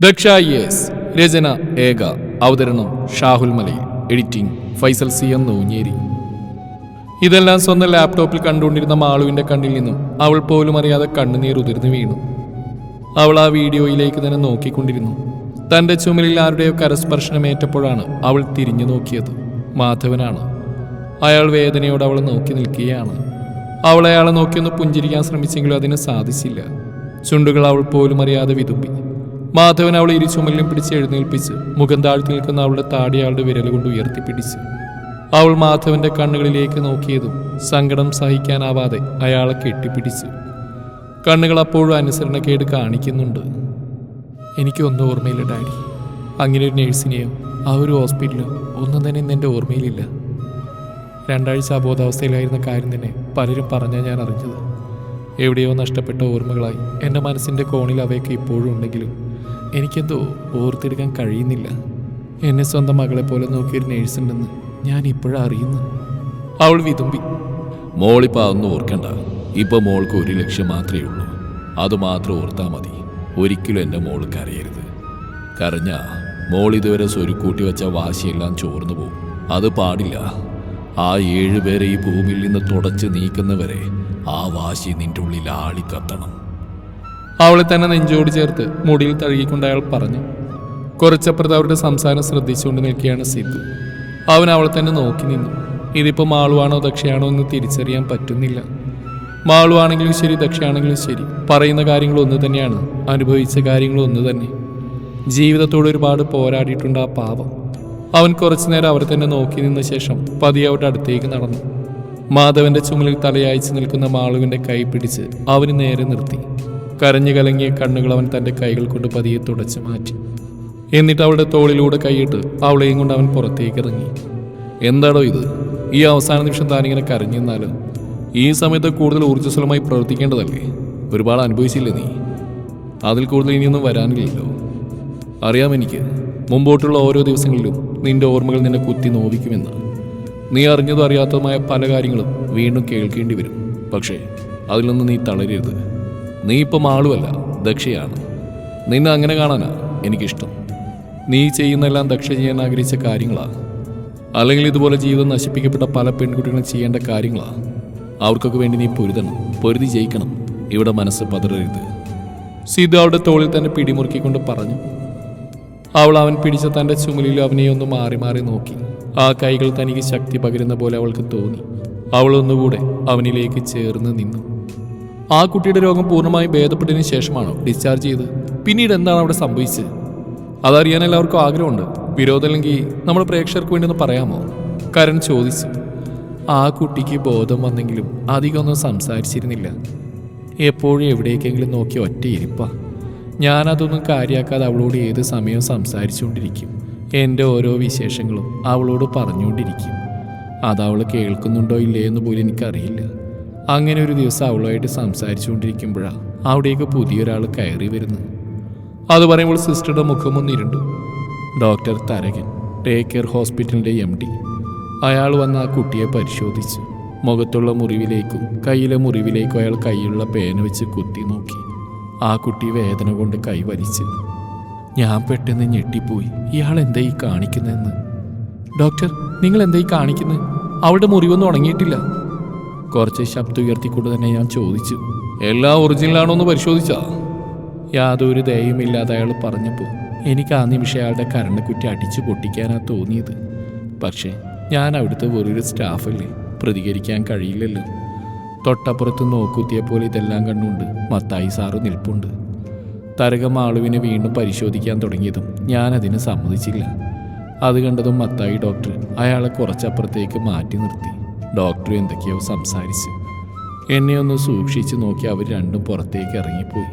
Daksha S രചന ഏക അവതരണം Shahul Malayil editing Faisal C M Noonjeri. ഇതെല്ലാം സ്വന്തം ലാപ്ടോപ്പിൽ കണ്ടുകൊണ്ടിരുന്ന മാളുവിന്റെ കണ്ണിൽ നിന്നും അവൾ പോലും അറിയാതെ കണ്ണുനീർ ഉതിർന്നു വീണു. അവൾ ആ വീഡിയോയിലേക്ക് തന്നെ നോക്കിക്കൊണ്ടിരുന്നു. തന്റെ ചുമലിൽ ആരുടെയോ കരസ്പർശനമേറ്റപ്പോഴാണ് അവൾ തിരിഞ്ഞു നോക്കിയത്. മാധവനാണ്. അയാൾ വേദനയോട് അവളെ നോക്കി നിൽക്കുകയാണ്. അവൾ അയാളെ നോക്കിയൊന്ന് പുഞ്ചിരിക്കാൻ ശ്രമിച്ചെങ്കിലും അതിന് സാധിച്ചില്ല. ചുണ്ടുകൾ അവൾ പോലും അറിയാതെ വിതുമ്പി. മാധവൻ അവളെ ഇരു ചുമലിലും പിടിച്ച് എഴുന്നേൽപ്പിച്ച് മുഖം താഴ്ത്തി നിൽക്കുന്ന അവളുടെ താടി അയാളുടെ വിരൽ കൊണ്ട് ഉയർത്തിപ്പിടിച്ച്. അവൾ മാധവന്റെ കണ്ണുകളിലേക്ക് നോക്കിയതും സങ്കടം സഹിക്കാനാവാതെ അയാളെ കെട്ടിപ്പിടിച്ചു. കണ്ണുകൾ അപ്പോഴും അനുസരണക്കേട് കാണിക്കുന്നുണ്ട്. എനിക്കൊന്നും ഓർമ്മയില്ല ഡാഡി. അങ്ങനെ ഒരു നേഴ്സിനെയോ ആ ഒരു ഹോസ്പിറ്റലോ ഒന്നും തന്നെ ഇന്ന് എന്റെ ഓർമ്മയിലില്ല. രണ്ടാഴ്ച അബോധാവസ്ഥയിലായിരുന്ന കാര്യം തന്നെ പലരും പറഞ്ഞാൽ ഞാൻ അറിഞ്ഞത്. എവിടെയോ നഷ്ടപ്പെട്ട ഓർമ്മകളായി എന്റെ മനസ്സിന്റെ കോണിൽ അവയൊക്കെ ഇപ്പോഴും ഉണ്ടെങ്കിലും എനിക്കെന്തോ ഓർത്തെടുക്കാൻ കഴിയുന്നില്ല. എന്നെ സ്വന്തം മകളെ പോലെ നോക്കിയൊരു നേഴ്സുണ്ടെന്ന് ഞാൻ ഇപ്പോഴാണ് അറിയുന്നു അവൾ വിതുമ്പി. മോളിപ്പോ അതൊന്നും ഓർക്കണ്ട. ഇപ്പൊ മോൾക്ക് ഒരു ലക്ഷ്യം മാത്രമേ ഉള്ളൂ. അത് മാത്രം ഓർത്താ മതി. ഒരിക്കലും എന്റെ മോൾ കരയരുത്. കരഞ്ഞ മോൾ ഇതുവരെ സ്വരുക്കൂട്ടി വെച്ച വാശിയെല്ലാം ചോർന്നു പോകും അത് പാടില്ല. ആ ഏഴുപേരെ ഈ ഭൂമിയിൽ നിന്ന് തുടച്ച് നീക്കുന്നവരെ ആ വാശി നിന്റെ ഉള്ളിൽ ആളിക്കത്തണം. അവളെ തന്നെ നെഞ്ചോട് ചേർത്ത് മുടിയിൽ തഴുകിക്കൊണ്ട് അയാൾ പറഞ്ഞു കുറച്ചപ്പുറത്ത് അവരുടെ സംസാരം ശ്രദ്ധിച്ചുകൊണ്ട് നിൽക്കുകയാണ് സിദ്ധു അവൻ അവളെ തന്നെ നോക്കി നിന്നു. ഇതിപ്പോൾ മാളുവാണോ ദക്ഷയാണോ എന്ന് തിരിച്ചറിയാൻ പറ്റുന്നില്ല. മാളുവാണെങ്കിലും ശരി ദക്ഷയാണെങ്കിലും ശരി. പറയുന്ന കാര്യങ്ങൾ ഒന്ന് തന്നെയാണ് അനുഭവിച്ച കാര്യങ്ങൾ ഒന്ന് തന്നെ. ജീവിതത്തോട് ഒരുപാട് പോരാടിയിട്ടുണ്ട് ആ പാവം. അവൻ കുറച്ചു നേരം അവരെ തന്നെ നോക്കി നിന്ന ശേഷം പതിയെ അവരുടെ അടുത്തേക്ക് നടന്നു. മാധവന്റെ ചുമലിൽ തലയായിച്ച് നിൽക്കുന്ന മാളുവിന്റെ കൈ പിടിച്ച് അവന് നേരെ നിർത്തി. കരഞ്ഞു കലങ്ങിയ കണ്ണുകൾ അവൻ തന്റെ കൈകൾ കൊണ്ട് പതിയെ തുടച്ചു മാറ്റി. എന്നിട്ട് അവളുടെ തോളിലൂടെ കൈയിട്ട് അവളെയും കൊണ്ട് അവൻ പുറത്തേക്ക് ഇറങ്ങി. എന്താണോ ഇത്? ഈ അവസാന നിമിഷം താനിങ്ങനെ കരഞ്ഞെന്നാൽ ഈ സമയത്ത് കൂടുതൽ ഊർജസ്വലമായി പ്രവർത്തിക്കേണ്ടതല്ലേ? ഒരുപാട് അനുഭവിച്ചില്ലേ നീ? അതിൽ കൂടുതൽ ഇനിയൊന്നും വരാനില്ലല്ലോ. അറിയാം എനിക്ക് മുമ്പോട്ടുള്ള ഓരോ ദിവസങ്ങളിലും നിന്റെ ഓർമ്മകൾ നിന്നെ കുത്തി നോവിക്കുമെന്ന്. നീ അറിഞ്ഞതും അറിയാത്തതുമായ പല കാര്യങ്ങളും വീണ്ടും കേൾക്കേണ്ടി വരും. പക്ഷേ നിന്ന് നീ തളരരുത്. നീ ഇപ്പം ആളുമല്ല ദക്ഷയാണ്. നിന്നെ അങ്ങനെ കാണാനാ എനിക്കിഷ്ടം. നീ ചെയ്യുന്നെല്ലാം ദക്ഷ ചെയ്യാൻ ആഗ്രഹിച്ച കാര്യങ്ങളാണ് അല്ലെങ്കിൽ ഇതുപോലെ ജീവിതം നശിപ്പിക്കപ്പെട്ട പല പെൺകുട്ടികളും ചെയ്യേണ്ട കാര്യങ്ങളാണ് അവർക്കൊക്കെ വേണ്ടി നീ പൊരുതണം പൊരുതി ജയിക്കണം. ഇവിടെ മനസ്സ് പതറരുത്. സിദ്ധു അവളുടെ തോളിൽ തന്നെ പിടിമുറുക്കിക്കൊണ്ട് പറഞ്ഞു. അവൾ അവൻ പിടിച്ച തന്റെ ചുമലിൽ അവനെ ഒന്ന് മാറി മാറി നോക്കി. ആ കൈകൾ തനിക്ക് ശക്തി പകരുന്ന പോലെ അവൾക്ക് തോന്നി. അവളൊന്നുകൂടെ അവനിലേക്ക് ചേർന്ന് നിന്നു. ആ കുട്ടിയുടെ രോഗം പൂർണമായും ഭേദപ്പെട്ടതിന് ശേഷമാണോ ഡിസ്ചാർജ് ചെയ്ത് പിന്നീട് എന്താണ് അവിടെ സംഭവിച്ചത്? അതറിയാൻ എല്ലാവർക്കും ആഗ്രഹമുണ്ട്. വിരോധമില്ലെങ്കിൽ നമ്മൾ പ്രേക്ഷകർക്ക് വേണ്ടി ഒന്ന് പറയാമോ? കരൺ ചോദിച്ചു. ആ കുട്ടിക്ക് ബോധം വന്നെങ്കിലും അധികം ഒന്നും സംസാരിച്ചിരുന്നില്ല. എപ്പോഴും എവിടേക്കെങ്കിലും നോക്കി ഒറ്റയിരിപ്പ ഞാനതൊന്നും കാര്യാക്കാതെ അവളോട് ഏത് സമയവും സംസാരിച്ചുകൊണ്ടിരിക്കും. എന്റെ ഓരോ വിശേഷങ്ങളും അവളോട് പറഞ്ഞുകൊണ്ടിരിക്കും. അതവൾ കേൾക്കുന്നുണ്ടോ ഇല്ലേ എന്ന് പോലും എനിക്കറിയില്ല. അങ്ങനെ ഒരു ദിവസം അവളുമായിട്ട് സംസാരിച്ചുകൊണ്ടിരിക്കുമ്പോഴാണ് അവിടേക്ക് പുതിയൊരാൾ കയറി വരുന്നത് അത് പറയുമ്പോൾ സിസ്റ്ററുടെ മുഖമൊന്ന് ഇരുണ്ടു. ഡോക്ടർ തരകൻ ടേക്ക് കെയർ ഹോസ്പിറ്റലിന്റെ എം ഡി. അയാൾ വന്ന് ആ കുട്ടിയെ പരിശോധിച്ച്. മുഖത്തുള്ള മുറിവിലേക്കും കയ്യിലെ മുറിവിലേക്കും അയാൾ കൈയിലുള്ള പേന വെച്ച് കുത്തി നോക്കി. ആ കുട്ടി വേദന കൊണ്ട് കൈ വലിച്ചു. ഞാൻ പെട്ടെന്ന് ഞെട്ടിപ്പോയി. ഇയാൾ എന്താ ഈ കാണിക്കുന്നതെന്ന്? ഡോക്ടർ നിങ്ങൾ എന്താ ഈ കാണിക്കുന്നത്? അവളുടെ മുറിവൊന്നും ഉണങ്ങിയിട്ടില്ല. കുറച്ച് ശബ്ദം ഉയർത്തിക്കൊണ്ട് തന്നെ ഞാൻ ചോദിച്ചു. എല്ലാം ഒറിജിനലാണോ എന്ന് പരിശോധിച്ചാ? യാതൊരു ദയയുമില്ലാതെ അയാൾ പറഞ്ഞപ്പോൾ എനിക്ക് ആ നിമിഷം അയാളുടെ കരണക്കുറ്റി അടിച്ചു പൊട്ടിക്കാനാ തോന്നിയത്. പക്ഷേ ഞാൻ അവിടുത്തെ വെറൊരു സ്റ്റാഫല്ലേ പ്രതികരിക്കാൻ കഴിയില്ലല്ലോ. തൊട്ടപ്പുറത്ത് നോക്കുത്തിയ പോലെ ഇതെല്ലാം കണ്ടുകൊണ്ട് മത്തായി സാറ് നിൽപ്പുണ്ട്. തരകം ആളുവിനെ വീണ്ടും പരിശോധിക്കാൻ തുടങ്ങിയതും ഞാൻ അതിന് സമ്മതിച്ചില്ല. അത് കണ്ടതും മത്തായി ഡോക്ടർ അയാളെ കുറച്ചപ്പുറത്തേക്ക് മാറ്റി നിർത്തി. ഡോക്ടർ എന്തൊക്കെയോ സംസാരിച്ച്. എന്നെ ഒന്ന് സൂക്ഷിച്ച് നോക്കി അവർ രണ്ടും പുറത്തേക്ക് ഇറങ്ങിപ്പോയി.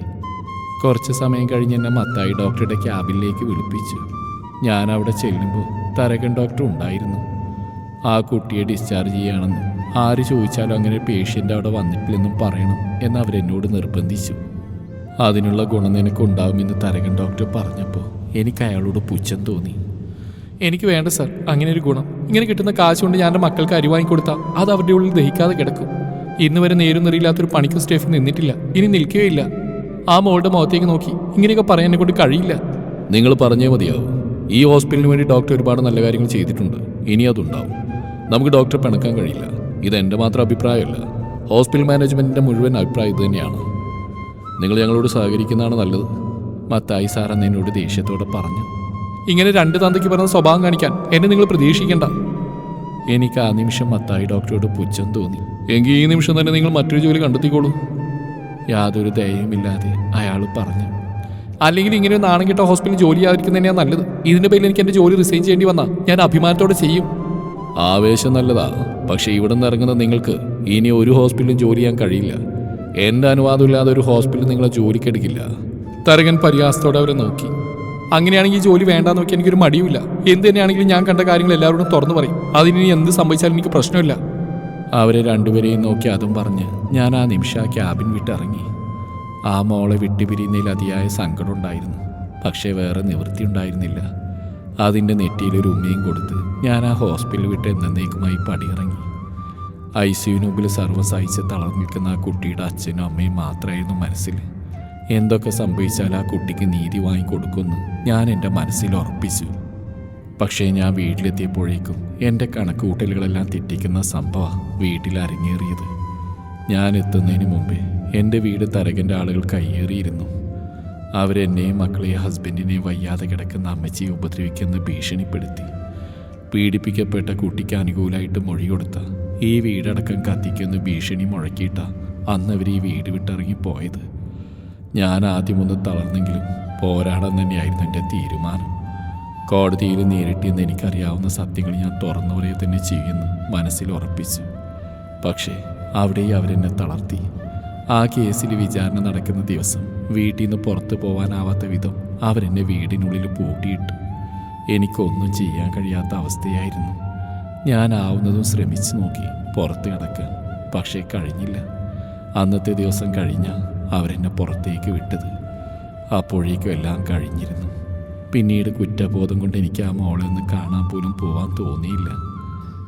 കുറച്ച് സമയം കഴിഞ്ഞ് എന്നെ മത്തായി ഡോക്ടറുടെ ക്യാബിനിലേക്ക് വിളിപ്പിച്ചു. ഞാൻ അവിടെ ചെല്ലുമ്പോൾ തരകൻ ഡോക്ടർ ഉണ്ടായിരുന്നു. ആ കുട്ടിയെ ഡിസ്ചാർജ് ചെയ്യുകയാണെന്നും ആര് ചോദിച്ചാലും അങ്ങനെ പേഷ്യന്റ് അവിടെ വന്നിട്ടില്ലെന്നും പറയണം എന്ന് അവരെന്നോട് നിർബന്ധിച്ചു. അതിനുള്ള ഗുണം നിനക്കുണ്ടാവുമെന്ന് തരകൻ ഡോക്ടർ പറഞ്ഞപ്പോൾ എനിക്ക് അയാളോട് പുച്ഛം തോന്നി. എനിക്ക് വേണ്ട സർ അങ്ങനെ ഒരു ഗുണം. ഇങ്ങനെ കിട്ടുന്ന കാശ് കൊണ്ട് ഞാൻ എന്റെ മക്കൾക്ക് അരി വാങ്ങിക്കൊടുത്താൽ അത് അവരുടെ ഉള്ളിൽ ദഹിക്കാതെ കിടക്കും. ഇന്ന് വരെ നേരും നിറയില്ലാത്തൊരു പണിക്ക് സ്റ്റേഫിൽ നിന്നിട്ടില്ല. ഇനി നിൽക്കുകയില്ല ആ മോളുടെ മുഖത്തേക്ക് നോക്കി. ഇങ്ങനെയൊക്കെ പറയാൻ എന്നെ കൊണ്ട് കഴിയില്ല. നിങ്ങൾ പറഞ്ഞേ മതിയാവും. ഈ ഹോസ്പിറ്റലിന് വേണ്ടി ഡോക്ടർ ഒരുപാട് നല്ല കാര്യങ്ങൾ ചെയ്തിട്ടുണ്ട്. ഇനി അതുണ്ടാവും. നമുക്ക് ഡോക്ടറെ പിണക്കാൻ കഴിയില്ല. ഇത് എന്റെ മാത്രം അഭിപ്രായമല്ല. ഹോസ്പിറ്റൽ മാനേജ്മെന്റിന്റെ മുഴുവൻ അഭിപ്രായം ഇത് തന്നെയാണ്. നിങ്ങൾ ഞങ്ങളോട് സഹകരിക്കുന്നതാണ് നല്ലത്. മത്തായി സാർ എന്നതിനോട് ദേഷ്യത്തോടെ പറഞ്ഞു. ഇങ്ങനെ രണ്ട് തന്തയ്ക്ക് പറഞ്ഞ സ്വഭാവം കാണിക്കാൻ എന്നെ നിങ്ങൾ പ്രതീക്ഷിക്കേണ്ട. എനിക്ക് ആ നിമിഷം മത്തായി ഡോക്ടറോട് പുച്ഛം തോന്നി. എങ്കിൽ ഈ നിമിഷം തന്നെ നിങ്ങൾ മറ്റൊരു ജോലി കണ്ടെത്തിക്കോളൂ. യാതൊരു ദയയുമില്ലാതെ അയാൾ പറഞ്ഞു. അല്ലെങ്കിൽ ഇങ്ങനെ ഒരു നാണം കിട്ട ഹോസ്പിറ്റലിൽ ജോലി ആയിരിക്കുന്ന തന്നെയാണ് നല്ലത്. ഇതിന്റെ പേരിൽ എനിക്ക് എന്റെ ജോലി റിസൈൻ ചെയ്യേണ്ടി വന്നാൽ ഞാൻ അഭിമാനത്തോടെ ചെയ്യും. ആവേശം നല്ലതാ. പക്ഷെ ഇവിടെ നിന്ന് ഇറങ്ങുന്ന നിങ്ങൾക്ക് ഇനി ഒരു ഹോസ്പിറ്റലും ജോലി ചെയ്യാൻ കഴിയില്ല. എന്റെ അനുവാദമില്ലാതെ ഒരു ഹോസ്പിറ്റൽ നിങ്ങളെ ജോലിക്കെടുക്കില്ല. തരകൻ പരിഹാസത്തോടെ അവരെ നോക്കി. അങ്ങനെയാണെങ്കിൽ ജോലി വേണ്ടാന്ന് നോക്കി എനിക്കൊരു മടിയുമില്ല. എന്ത് തന്നെയാണെങ്കിലും ഞാൻ കണ്ട കാര്യങ്ങൾ എല്ലാവരോടും തുറന്നു പറയും. അതിനി എന്ത് സംഭവിച്ചാലും എനിക്ക് പ്രശ്നമില്ല. അവരെ രണ്ടുപേരെയും നോക്കി അതും പറഞ്ഞ് ഞാൻ ആ നിമിഷ ക്യാബിൻ വിട്ടിറങ്ങി. ആ മോളെ വിട്ടുപിരിയുന്നതിൽ അതിയായ സങ്കടമുണ്ടായിരുന്നു പക്ഷേ വേറെ നിവൃത്തി ഉണ്ടായിരുന്നില്ല. അതിന്റെ നെറ്റിയിലൊരു ഉമ്മയും കൊടുത്ത് ഞാൻ ആ ഹോസ്പിറ്റൽ വിട്ട് എന്നേക്കുമായി പടിയിറങ്ങി. ഐ സിയുവിനുമ്പിൽ മുമ്പിൽ സർവം സഹിച്ച് ആ കുട്ടിയുടെ അച്ഛനും അമ്മയും മാത്രമായിരുന്നു മനസ്സിൽ. എന്തൊക്കെ സംഭവിച്ചാൽ ആ കുട്ടിക്ക് നീതി വാങ്ങിക്കൊടുക്കുമെന്ന് ഞാൻ എന്റെ മനസ്സിൽ ഉറപ്പിച്ചു. പക്ഷേ ഞാൻ വീട്ടിലെത്തിയപ്പോഴേക്കും എന്റെ കണക്കുകൂട്ടലുകളെല്ലാം തെറ്റിക്കുന്ന സംഭവമാണ് വീട്ടിൽ ഞാൻ എത്തുന്നതിന് മുമ്പേ എന്റെ വീട് തരകന്റെ ആളുകൾ കയ്യേറിയിരുന്നു. അവരെന്നെയും മക്കളെയും ഹസ്ബൻഡിനെയും വയ്യാതെ കിടക്കുന്ന അമ്മച്ചിയെ ഉപദ്രവിക്കുന്ന ഭീഷണിപ്പെടുത്തി. പീഡിപ്പിക്കപ്പെട്ട കുട്ടിക്ക് അനുകൂലമായിട്ട് മൊഴി കൊടുത്ത ഈ വീടടക്കം കത്തിക്കുന്ന ഭീഷണി മുഴക്കിയിട്ട അന്ന് അവർ ഈ വീട് വിട്ടിറങ്ങി പോയത്. ഞാൻ ആദ്യമൊന്ന് തളർന്നെങ്കിലും പോരാടാൻ തന്നെയായിരുന്നു എന്റെ തീരുമാനം. കോടതിയിൽ നേരിട്ടിയെന്ന് എനിക്കറിയാവുന്ന സത്യങ്ങൾ ഞാൻ തുറന്നു പറയുക തന്നെ ചെയ്യുമെന്ന് മനസ്സിൽ ഉറപ്പിച്ചു. പക്ഷേ അവിടെ അവരെന്നെ തളർത്തി. ആ കേസിൽ വിചാരണ നടക്കുന്ന ദിവസം വീട്ടിൽ നിന്ന് പുറത്തു പോകാനാവാത്ത വിധം അവരെന്നെ വീടിനുള്ളിൽ പൂട്ടിയിട്ടു. എനിക്കൊന്നും ചെയ്യാൻ കഴിയാത്ത അവസ്ഥയായിരുന്നു. ഞാൻ ആവുന്നതും ശ്രമിച്ചു നോക്കി പുറത്ത് കിടക്കാൻ പക്ഷേ കഴിഞ്ഞില്ല. അന്നത്തെ ദിവസം കഴിഞ്ഞ അവരെന്നെ പുറത്തേക്ക് വിട്ടത്. അപ്പോഴേക്കും എല്ലാം കഴിഞ്ഞിരുന്നു. പിന്നീട് കുറ്റബോധം കൊണ്ട് എനിക്ക് ആ മോളെ ഒന്ന് കാണാൻ പോലും പോവാൻ തോന്നിയില്ല.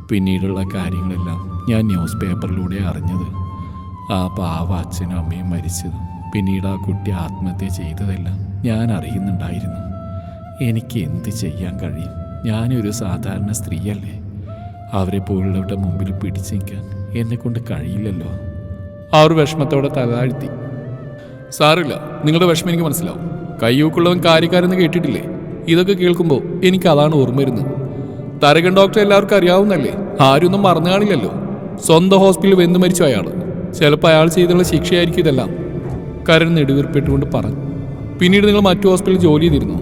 പിന്നീടുള്ള കാര്യങ്ങളെല്ലാം ഞാൻ ന്യൂസ് പേപ്പറിലൂടെ അറിഞ്ഞത്. ആ പാവ അച്ഛനും അമ്മയും മരിച്ചത് പിന്നീട് ആ കുട്ടി ആത്മഹത്യ ചെയ്തതെല്ലാം ഞാൻ അറിയുന്നുണ്ടായിരുന്നു. എനിക്ക് എന്ത് ചെയ്യാൻ കഴിയും? ഞാനൊരു സാധാരണ സ്ത്രീയല്ലേ? അവരെ പോലുള്ളവരുടെ മുമ്പിൽ പിടിച്ചു നിൽക്കാൻ എന്നെ കൊണ്ട് കഴിയില്ലല്ലോ അവർ വിഷമത്തോടെ തലതാഴ്ത്തി സാറില്ല നിങ്ങളുടെ വിഷമം എനിക്ക് മനസ്സിലാവും. കയ്യൂക്കുള്ളവൻ കാര്യക്കാരെന്ന് കേട്ടിട്ടില്ലേ? ഇതൊക്കെ കേൾക്കുമ്പോൾ എനിക്ക് അതാണ് ഓർമ്മ വരുന്നത്. തരകൻ ഡോക്ടർ എല്ലാവർക്കും അറിയാവുന്നല്ലേ ആരൊന്നും മറന്നു കാണില്ലല്ലോ. സ്വന്തം ഹോസ്പിറ്റലിൽ വെന്ത് മരിച്ചു അയാൾ ചിലപ്പോൾ അയാൾ ചെയ്തുള്ള ശിക്ഷയായിരിക്കും ഇതെല്ലാം. കരൺ നെടുവീർപ്പെട്ടുകൊണ്ട് പറഞ്ഞു. പിന്നീട് നിങ്ങൾ മറ്റു ഹോസ്പിറ്റലിൽ ജോലി ചെയ്തിരുന്നു?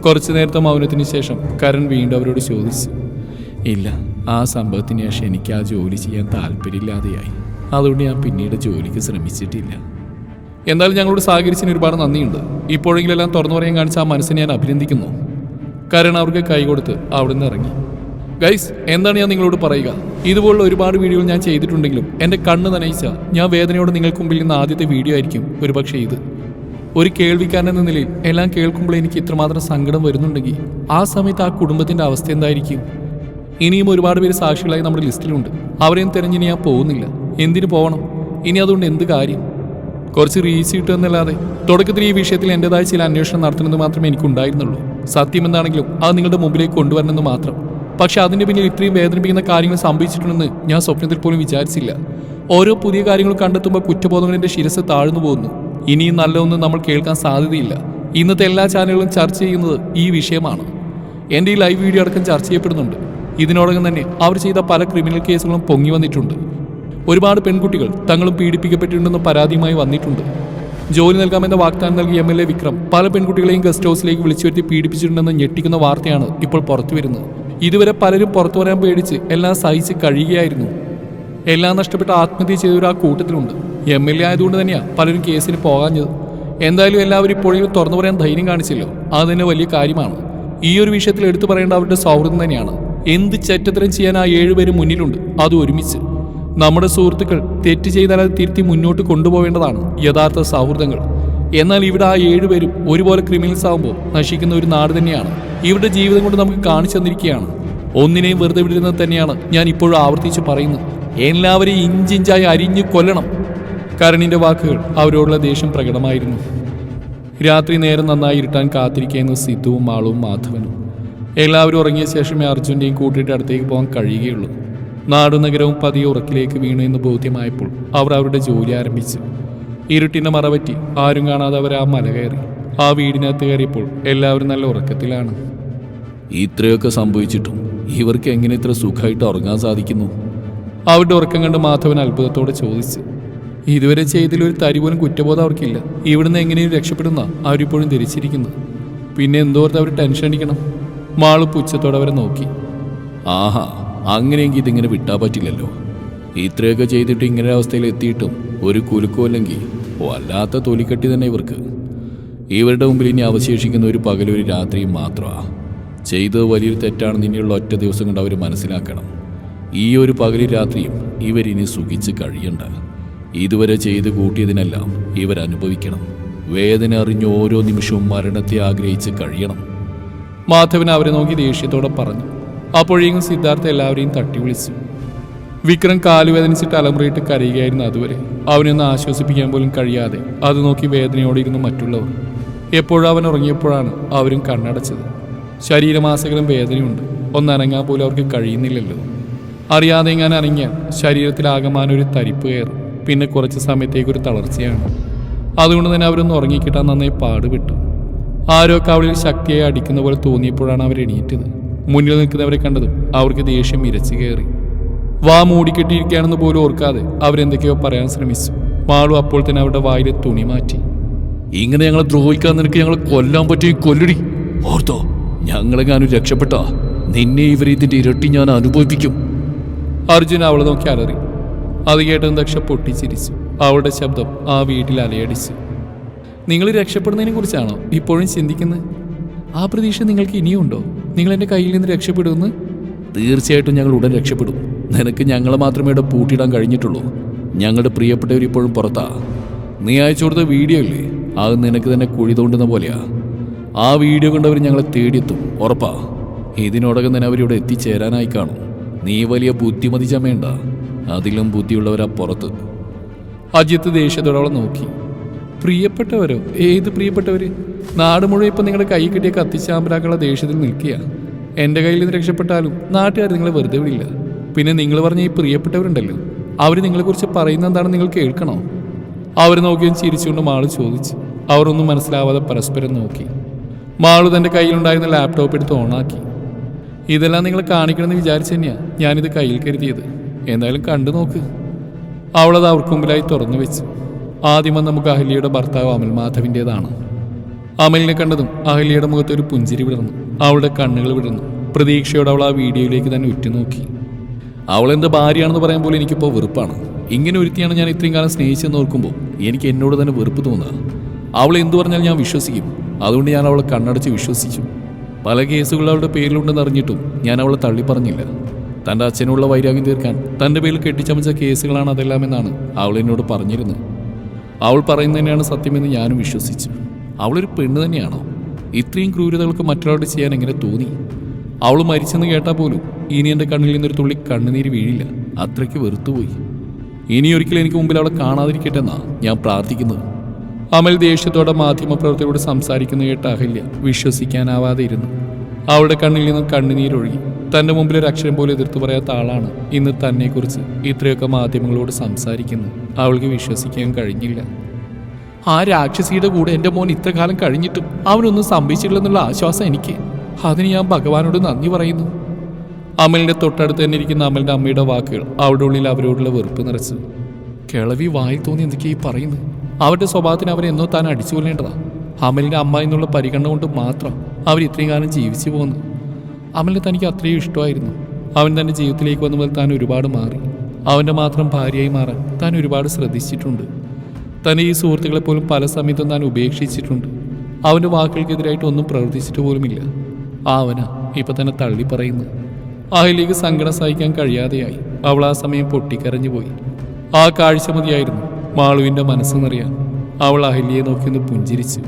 കുറച്ച് നേരത്തെ മൗനത്തിന് ശേഷം കരൺ വീണ്ടും അവരോട് ചോദിച്ചു. ഇല്ല ആ സംഭവത്തിന് ശേഷം എനിക്ക് ആ ജോലി ചെയ്യാൻ താല്പര്യമില്ലാതെയായി. അതുകൊണ്ട് ഞാൻ പിന്നീട് ജോലിക്ക് ശ്രമിച്ചിട്ടില്ല. എന്തായാലും ഞങ്ങളോട് സഹകരിച്ചതിന് ഒരുപാട് നന്ദിയുണ്ട്. ഇപ്പോഴെങ്കിലും എല്ലാം തുറന്നു പറയാൻ കാണിച്ച ആ മനസ്സിനെ ഞാൻ അഭിനന്ദിക്കുന്നു. കാരണം അവർക്ക് കൈ കൊടുത്ത് നിന്ന് ഇറങ്ങി. ഗൈസ് എന്താണ് ഞാൻ നിങ്ങളോട് പറയുക? ഇതുപോലുള്ള ഒരുപാട് വീഡിയോകൾ ഞാൻ ചെയ്തിട്ടുണ്ടെങ്കിലും എന്റെ കണ്ണ് നനയിച്ച ഞാൻ വേദനയോട് നിങ്ങൾക്ക് മുമ്പിൽ നിന്ന് ആദ്യത്തെ വീഡിയോ ആയിരിക്കും ഒരുപക്ഷെ ഇത്. ഒരു കേൾവിക്കാരൻ എന്ന നിലയിൽ എല്ലാം കേൾക്കുമ്പോൾ എനിക്ക് ഇത്രമാത്രം സങ്കടം വരുന്നുണ്ടെങ്കിൽ ആ സമയത്ത് ആ കുടുംബത്തിന്റെ അവസ്ഥ എന്തായിരിക്കും? ഇനിയും ഒരുപാട് പേര് സാക്ഷികളായി നമ്മുടെ ലിസ്റ്റിലുണ്ട്. അവരെയും തിരഞ്ഞിനി ഞാൻ പോകുന്നില്ല. എന്തിനു പോകണം ഇനി അതുകൊണ്ട് എന്ത് കാര്യം? കുറച്ച് റീച്ച് കിട്ടുമെന്നല്ലാതെ തുടക്കത്തിൽ ഈ വിഷയത്തിൽ എന്റെതായ ചില അന്വേഷണം നടത്തണമെന്ന് മാത്രമേ എനിക്കുണ്ടായിരുന്നുള്ളൂ. സത്യം എന്താണെങ്കിലും അത് നിങ്ങളുടെ മുമ്പിലേക്ക് കൊണ്ടുവരണമെന്ന് മാത്രം. പക്ഷെ അതിന്റെ പിന്നിൽ ഇത്രയും വേദനിപ്പിക്കുന്ന കാര്യങ്ങൾ സംഭവിച്ചിട്ടുണ്ടെന്ന് ഞാൻ സ്വപ്നത്തിൽ പോലും വിചാരിച്ചില്ല. ഓരോ പുതിയ കാര്യങ്ങൾ കണ്ടെത്തുമ്പോൾ കുറ്റബോധങ്ങളുടെ ശിരസ് താഴ്ന്നു പോകുന്നു. ഇനിയും നല്ലതൊന്നും നമ്മൾ കേൾക്കാൻ സാധ്യതയില്ല. ഇന്നത്തെ എല്ലാ ചാനലുകളും ചർച്ച ചെയ്യുന്നത് ഈ വിഷയമാണ്. എന്റെ ഈ ലൈവ് വീഡിയോ അടക്കം ചർച്ച ചെയ്യപ്പെടുന്നുണ്ട്. ഇതിനോടകം തന്നെ അവർ ചെയ്ത പല ക്രിമിനൽ കേസുകളും പൊങ്ങി വന്നിട്ടുണ്ട്. ഒരുപാട് പെൺകുട്ടികൾ തങ്ങളും പീഡിപ്പിക്കപ്പെട്ടിട്ടുണ്ടെന്ന് പരാതിയുമായി വന്നിട്ടുണ്ട്. ജോലി നൽകാമെന്ന വാഗ്ദാനം നൽകിയ എം എൽ എ വിക്രം പല പെൺകുട്ടികളെയും ഗസ്റ്റ് ഹൗസിലേക്ക് വിളിച്ചു വരുത്തി പീഡിപ്പിച്ചിട്ടുണ്ടെന്ന് ഞെട്ടിക്കുന്ന വാർത്തയാണ് ഇപ്പോൾ പുറത്തു വരുന്നത്. ഇതുവരെ പലരും പുറത്തു വരാൻ പേടിച്ച് എല്ലാം സഹിച്ച് കഴിയുകയായിരുന്നു. എല്ലാം നഷ്ടപ്പെട്ട ആത്മഹത്യ ചെയ്തവർ ആ കൂട്ടത്തിലുണ്ട്. എം എൽ എ ആയതുകൊണ്ട് തന്നെയാണ് പലരും കേസിന് പോകാഞ്ഞത്. എന്തായാലും എല്ലാവരും ഇപ്പോഴും തുറന്നു പറയാൻ ധൈര്യം കാണിച്ചല്ലോ. അത് തന്നെ വലിയ കാര്യമാണ്. ഈ ഒരു വിഷയത്തിൽ എടുത്തു പറയേണ്ട അവരുടെ സൗഹൃദം തന്നെയാണ്. എന്ത് ചറ്റത്തരം ചെയ്യാൻ ആ ഏഴുപേരും മുന്നിലുണ്ട്. അത് ഒരുമിച്ച്. നമ്മുടെ സുഹൃത്തുക്കൾ തെറ്റ് ചെയ്താൽ അത് തിരുത്തി മുന്നോട്ട് കൊണ്ടുപോകേണ്ടതാണ് യഥാർത്ഥ സൗഹൃദങ്ങൾ. എന്നാൽ ഇവിടെ ആ ഏഴുപേരും ഒരുപോലെ ക്രിമിനൽസ് ആകുമ്പോൾ നശിക്കുന്ന ഒരു നാട് തന്നെയാണ്. ഇവരുടെ ജീവിതം കൊണ്ട് നമുക്ക് കാണിച്ചു തന്നിരിക്കുകയാണ്. ഒന്നിനെയും വെറുതെ വിടുന്നത് തന്നെയാണ് ഞാൻ ഇപ്പോഴും ആവർത്തിച്ച് പറയുന്നത്. എല്ലാവരെയും ഇഞ്ചിഞ്ചായി അരിഞ്ഞു കൊല്ലണം. കരണിന്റെ വാക്കുകൾ അവരോടുള്ള ദേഷ്യം പ്രകടമായിരുന്നു. രാത്രി നേരം നന്നായി ഇരുട്ടാൻ കാത്തിരിക്കുന്ന സിദ്ധുവും ആളും മാധവനും. എല്ലാവരും ഉറങ്ങിയ ശേഷമേ അർജുന്റെയും കൂട്ടിയിട്ട് അടുത്തേക്ക് പോകാൻ കഴിയുകയുള്ളൂ. നാടും നഗരവും പതിയെ ഉറക്കിലേക്ക് വീണു എന്ന് ബോധ്യമായപ്പോൾ അവർ അവരുടെ ജോലി ആരംഭിച്ചു. ഇരുട്ടിന്റെ മറവറ്റി ആരും കാണാതെ അവർ ആ മല കയറി. ആ വീടിനകത്ത് കയറിയപ്പോൾ എല്ലാവരും നല്ല ഉറക്കത്തിലാണ്. ഇത്രയൊക്കെ സംഭവിച്ചിട്ടും ഇവർക്ക് എങ്ങനെ ഇത്ര സുഖമായിട്ട് ഉറങ്ങാൻ സാധിക്കുന്നു? അവരുടെ ഉറക്കം കണ്ട് മാധവൻ അത്ഭുതത്തോടെ ചോദിച്ചു ഇതുവരെ ചെയ്തതിലൊരു തരി പോലും കുറ്റബോധം അവർക്കില്ല. ഇവിടുന്ന് എങ്ങനെയും രക്ഷപ്പെടുന്ന അവരിപ്പോഴും ധരിച്ചിരിക്കുന്നു പിന്നെ എന്തോർത്ത് അവർ ടെൻഷൻ അടിക്കണം? മാൾ പുച്ഛത്തോടെ അവരെ നോക്കി. ആഹാ അങ്ങനെയെങ്കിൽ ഇതിങ്ങനെ വിട്ടാ പറ്റില്ലല്ലോ. ഇത്രയൊക്കെ ചെയ്തിട്ട് ഇങ്ങനെ അവസ്ഥയിൽ എത്തിയിട്ടും ഒരു കുലുക്കമല്ലെങ്കിൽ വല്ലാത്ത തൊലിക്കെട്ടി തന്നെ ഇവർക്ക്. ഇവരുടെ മുമ്പിൽ ഇനി അവശേഷിക്കുന്ന ഒരു പകലൊരു രാത്രിയും മാത്രമാണ് ചെയ്തത് വലിയൊരു തെറ്റാണെന്ന് ഇനിയുള്ള ഒറ്റ ദിവസം കൊണ്ട് അവർ മനസ്സിലാക്കണം. ഈ ഒരു പകലും രാത്രിയും ഇവരിനി സുഖിച്ച് കഴിയണ്ട. ഇതുവരെ ചെയ്ത് കൂട്ടിയതിനെല്ലാം ഇവരനുഭവിക്കണം വേദന അറിഞ്ഞ് ഓരോ നിമിഷവും മരണത്തെ ആഗ്രഹിച്ച് കഴിയണം. മാധവൻ അവരെ നോക്കി ദേഷ്യത്തോടെ പറഞ്ഞു. അപ്പോഴേക്കും സിദ്ധാർത്ഥ എല്ലാവരെയും തട്ടി വിളിച്ചു. വിക്രം കാലുവേദനിച്ചിട്ട് അലമുറയിട്ട് കരയുകയായിരുന്നു അതുവരെ. അവനൊന്ന് ആശ്വസിപ്പിക്കാൻ പോലും കഴിയാതെ അത് നോക്കി വേദനയോടെ ഇരുന്നു മറ്റുള്ളവർ അവൻ ഉറങ്ങിയപ്പോഴാണ് അവരും കണ്ണടച്ചത്. ശരീരമാസകലം വേദനയുണ്ട്. ഒന്നനങ്ങാൻ പോലും അവർക്ക് കഴിയുന്നില്ലല്ലോ. അറിയാതെ എങ്ങാൻ അനങ്ങിയാൽ ശരീരത്തിലാകമാനൊരു തരിപ്പ് കയറും. പിന്നെ കുറച്ച് സമയത്തേക്ക് ഒരു തളർച്ചയാണ്. അതുകൊണ്ട് തന്നെ അവരൊന്ന് ഉറങ്ങിക്കിട്ടാൻ നന്നായി പാടുപെട്ടു. ആരോ കവളിൽ ശക്തിയായി അടിക്കുന്ന പോലെ തോന്നിയപ്പോഴാണ് അവർ എണീറ്റത് മുന്നിൽ നിൽക്കുന്നവരെ കണ്ടതും അവർക്ക് ദേഷ്യം ഇരച്ചു കയറി. വാ മൂടിക്കെട്ടിയിരിക്കുകയാണെന്ന് പോലും ഓർക്കാതെ അവരെന്തൊക്കെയോ പറയാൻ ശ്രമിച്ചു. മാളു അപ്പോൾ തന്നെ അവരുടെ വായിലെ തുണി മാറ്റി. ഇങ്ങനെ ഞങ്ങളെ ദ്രോഹിക്കാൻ നിനക്ക് ഞങ്ങളെ കൊല്ലാൻ പറ്റിയ കൊല്ലടി. ഓർത്തോ ഞങ്ങളെങ്ങാനും രക്ഷപ്പെട്ടാ. നിന്നെ ഇവർ ഇതിന്റെ ഇരട്ടി ഞാൻ അനുഭവിപ്പിക്കും. അർജുൻ അവളെ നോക്കി അലറി. അത് കേട്ടതും ദക്ഷ പൊട്ടിച്ചിരിച്ചു. അവളുടെ ശബ്ദം ആ വീട്ടിൽ അലയടിച്ചു. നിങ്ങൾ രക്ഷപ്പെടുന്നതിനെ കുറിച്ചാണോ ഇപ്പോഴും ചിന്തിക്കുന്നത്? ആ പ്രതീക്ഷ നിങ്ങൾക്ക് ഇനിയുണ്ടോ? നിങ്ങൾ എന്റെ കയ്യിൽ നിന്ന് രക്ഷപ്പെടുമെന്ന്? തീർച്ചയായിട്ടും ഞങ്ങൾ ഉടൻ രക്ഷപ്പെടും. നിനക്ക് ഞങ്ങളെ മാത്രമേ ഇവിടെ പൂട്ടിയിടാൻ കഴിഞ്ഞിട്ടുള്ളൂ. ഞങ്ങളുടെ പ്രിയപ്പെട്ടവർ ഇപ്പോഴും പുറത്താ. നീ അയച്ചു കൊടുത്ത വീഡിയോ ഇല്ലേ? അത് നിനക്ക് തന്നെ കുഴി തോണ്ടുന്ന പോലെയാ. ആ വീഡിയോ കണ്ടവർ ഞങ്ങളെ തേടിയെത്തും. ഉറപ്പാ. ഇതിനോടകം തന്നെ അവരിവിടെ എത്തിച്ചേരാനായി കാണും. നീ വലിയ ബുദ്ധിമതി ചമയണ്ട. അതിലും ബുദ്ധിയുള്ളവരാ പുറത്ത്. അജിത്ത് ദേഷ്യത്തോടെ നോക്കി. പ്രിയപ്പെട്ടവരോ? ഏത് പ്രിയപ്പെട്ടവര്? നാട് മുഴുവൻ ഇപ്പം നിങ്ങളുടെ കൈ കിട്ടിയ കത്തിച്ചാമ്പലാക്കുള്ള ദേഷ്യത്തിൽ നിൽക്കുക. എന്റെ കയ്യിൽ നിന്ന് രക്ഷപ്പെട്ടാലും നാട്ടുകാർ നിങ്ങളെ വെറുതെ വിടില്ല. പിന്നെ നിങ്ങൾ പറഞ്ഞ ഈ പ്രിയപ്പെട്ടവരുണ്ടല്ലോ അവർ നിങ്ങളെക്കുറിച്ച് പറയുന്ന എന്താണെന്ന് നിങ്ങൾ കേൾക്കണോ? അവർ നോക്കിയും ചിരിച്ചുകൊണ്ട് മാൾ ചോദിച്ചു അവരൊന്നും മനസ്സിലാവാതെ പരസ്പരം നോക്കി. മാളു തന്റെ കയ്യിലുണ്ടായിരുന്ന ലാപ്ടോപ്പ് എടുത്ത് ഓണാക്കി ഇതെല്ലാം നിങ്ങൾ കാണിക്കണമെന്ന് വിചാരിച്ചു തന്നെയാ ഞാനിത് കയ്യിൽ കരുതിയത്. എന്തായാലും കണ്ടു നോക്ക്. അവളത് അവർക്ക് മുമ്പിലായി തുറന്നു വെച്ചു. ആദ്യം നമുക്ക് അഹല്യയുടെ ഭർത്താവ് അമൽ മാധവിന്റെതാണ് അമലിനെ കണ്ടതും അഹല്യയുടെ മുഖത്ത് ഒരു പുഞ്ചിരി വിടർന്നു. അവളുടെ കണ്ണുകൾ വിടർന്നു. പ്രതീക്ഷയോടെ അവൾ ആ വീഡിയോയിലേക്ക് തന്നെ ഉറ്റുനോക്കി. അവൾ എന്റെ ഭാര്യയാണെന്ന് പറയാൻ പോലും എനിക്കിപ്പോൾ വെറുപ്പാണ്. ഇങ്ങനെ ഒരുത്തിയാണ് ഞാൻ ഇത്രയും കാലം സ്നേഹിച്ചെന്ന് ഓർക്കുമ്പോൾ എനിക്ക് എന്നോട് തന്നെ വെറുപ്പ് തോന്നുക. അവൾ എന്തു പറഞ്ഞാൽ ഞാൻ വിശ്വസിക്കും. അതുകൊണ്ട് ഞാൻ അവളെ കണ്ണടച്ച് വിശ്വസിച്ചു. പല കേസുകൾ അവളുടെ പേരിലുണ്ടെന്ന് അറിഞ്ഞിട്ടും ഞാൻ അവളെ തള്ളിപ്പറഞ്ഞില്ല തന്റെ അച്ഛനുള്ള വൈരാഗ്യം തീർക്കാൻ തന്റെ പേരിൽ കെട്ടിച്ചമച്ച കേസുകളാണ് അതെല്ലാം എന്നാണ് അവൾ എന്നോട് പറഞ്ഞിരുന്നത്. അവൾ പറയുന്നതന്നെയാണ് സത്യമെന്ന് ഞാനും വിശ്വസിച്ചു. അവളൊരു പെണ്ണ് തന്നെയാണോ? ഇത്രയും ക്രൂരതകൾക്ക് മറ്റൊരാളോട് ചെയ്യാൻ എങ്ങനെ തോന്നി? അവൾ മരിച്ചെന്ന് കേട്ടാൽ പോലും ഇനി എന്റെ കണ്ണിൽ നിന്നൊരു തുള്ളി കണ്ണുനീര് വീഴില്ല. അത്രയ്ക്ക് വെറുത്തുപോയി. ഇനി ഒരിക്കലും എനിക്ക് മുമ്പിൽ അവളെ കാണാതിരിക്കട്ടെ എന്നാ ഞാൻ പ്രാർത്ഥിക്കുന്നത്. അമൽ ദേഷ്യത്തോടെ മാധ്യമപ്രവർത്തകരോട് സംസാരിക്കുന്ന കേട്ട അഹല്യ വിശ്വസിക്കാനാവാതെ ഇരുന്നു അവളുടെ കണ്ണിൽ നിന്നും കണ്ണുനീരൊഴുകി തന്റെ മുമ്പിൽ ഒരു അക്ഷരം പോലെ എതിർത്തു പറയാത്ത ആളാണ് ഇന്ന് തന്നെക്കുറിച്ച് ഇത്രയൊക്കെ മാധ്യമങ്ങളോട് സംസാരിക്കുന്നത് അവൾക്ക് വിശ്വസിക്കാൻ കഴിഞ്ഞില്ല. ആ രാക്ഷസിയുടെ കൂടെ എന്റെ മോൻ ഇത്ര കാലം കഴിഞ്ഞിട്ടും അവനൊന്നും സംഭവിച്ചിട്ടില്ലെന്നുള്ള ആശ്വാസം എനിക്ക്. അതിന് ഞാൻ ഭഗവാനോട് നന്ദി പറയുന്നു. അമലിന്റെ തൊട്ടടുത്ത് തന്നെ ഇരിക്കുന്ന അമലിന്റെ അമ്മയുടെ വാക്കുകൾ അവരുടെ ഉള്ളിൽ അവരോടുള്ള വെറുപ്പ് നിറച്ചു. കിളവി വായി തോന്നി എന്തൊക്കെയാ ഈ പറയുന്നത്? അവരുടെ സ്വഭാവത്തിന് അവരെന്നോ താൻ അടിച്ചു കൊല്ലേണ്ടതാ? അമലിന്റെ അമ്മ എന്നുള്ള പരിഗണന കൊണ്ട് മാത്രം അവർ ഇത്രയും കാലം ജീവിച്ചു പോകുന്നു അമലിനെ തനിക്ക് അത്രയും ഇഷ്ടമായിരുന്നു. അവൻ തന്റെ ജീവിതത്തിലേക്ക് വന്നപ്പോൾ താൻ ഒരുപാട് മാറി. അവന്റെ മാത്രം ഭാര്യയായി മാറാൻ താൻ ഒരുപാട് ശ്രദ്ധിച്ചിട്ടുണ്ട്. തന്നെ ഈ സുഹൃത്തുക്കളെ പോലും പല സമയത്തും താൻ ഉപേക്ഷിച്ചിട്ടുണ്ട്. അവന്റെ വാക്കുകൾക്കെതിരായിട്ട് ഒന്നും പ്രവർത്തിച്ചിട്ട് പോലുമില്ല. ആവന ഇപ്പം തന്നെ തള്ളി പറയുന്നു. അഹലിക്ക് സങ്കടം സഹിക്കാൻ കഴിയാതെയായി. അവൾ ആ സമയം പൊട്ടിക്കരഞ്ഞു പോയി. ആ കാഴ്ച മതിയായിരുന്നു മാളുവിന്റെ മനസ്സെന്നറിയാൻ. നിറയാൻ അവൾ അഹല്യയെ നോക്കി ഒന്ന് പുഞ്ചിരിച്ചു.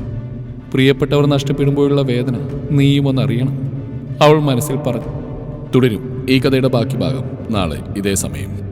പ്രിയപ്പെട്ടവർ നഷ്ടപ്പെടുമ്പോഴുള്ള വേദന നീയും ഒന്നറിയണം അവൾ മനസ്സിൽ പറഞ്ഞു തുടരും ഈ കഥയുടെ ബാക്കി ഭാഗം നാളെ ഇതേ സമയം.